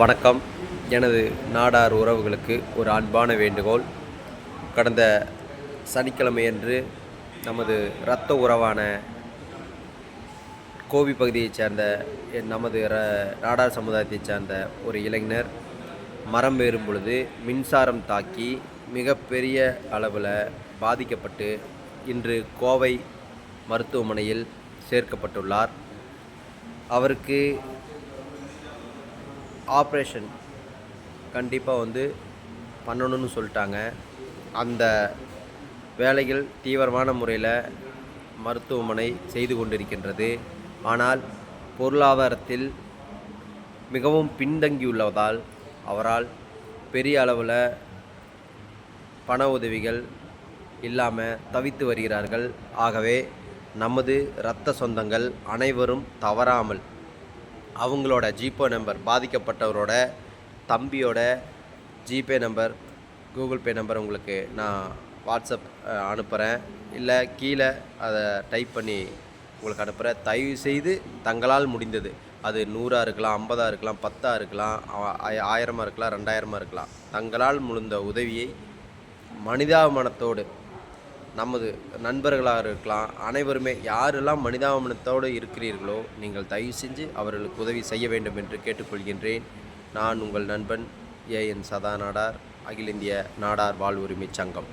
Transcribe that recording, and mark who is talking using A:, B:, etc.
A: வணக்கம். எனது நாடார் உறவுகளுக்கு ஒரு அன்பான வேண்டுகோள். கடந்த சனிக்கிழமையன்று நமது இரத்த உறவான கோவி பகுதியைச் சேர்ந்த என் நமது ர நாடார் சமுதாயத்தைச் சேர்ந்த ஒரு இளைஞர் மரம் ஏறும் பொழுது மின்சாரம் தாக்கி மிகப்பெரிய அளவில் பாதிக்கப்பட்டு இன்று கோவை மருத்துவமனையில் சேர்க்கப்பட்டுள்ளார். அவருக்கு ஆப்ரேஷன் கண்டிப்பாக வந்து பண்ணணும்னு சொல்லிட்டாங்க. அந்த வேலைகள் தீவிரமான முறையில் மருத்துவமனை செய்து கொண்டிருக்கின்றது. ஆனால் பொருளாதாரத்தில் மிகவும் பின்தங்கியுள்ளதால் அவரால் பெரிய அளவில் பண உதவிகள் இல்லாமல் தவித்து வருகிறார்கள். ஆகவே நமது இரத்த சொந்தங்கள் அனைவரும் தவறாமல் அவங்களோட ஜிபே நம்பர் பாதிக்கப்பட்டவரோட தம்பியோட GPay number Google Pay number உங்களுக்கு நான் வாட்ஸ்அப் அனுப்புகிறேன் இல்லை கீழே அதை டைப் பண்ணி உங்களுக்கு அனுப்புகிறேன் தயவு செய்து தங்களால் முடிந்தது. அது நூறாக இருக்கலாம் ஐம்பதாக இருக்கலாம் பத்தாக இருக்கலாம் ஆயிரமாக இருக்கலாம் ரெண்டாயிரமாக இருக்கலாம். தங்களால் முடிந்த உதவியை மனிதாபிமானத்தோடு நமது நண்பர்களாக இருக்கலாம் அனைவருமே யாரெல்லாம் மனிதாபிமானத்தோடு இருக்கிறீர்களோ நீங்கள் தயவு செஞ்சு அவர்களுக்கு உதவி செய்ய வேண்டும் என்று கேட்டுக்கொள்கின்றேன். நான் உங்கள் நண்பன் ஏஎன் சதா நாடார் அகில இந்திய நாடார் வாழ்வுரிமை சங்கம்.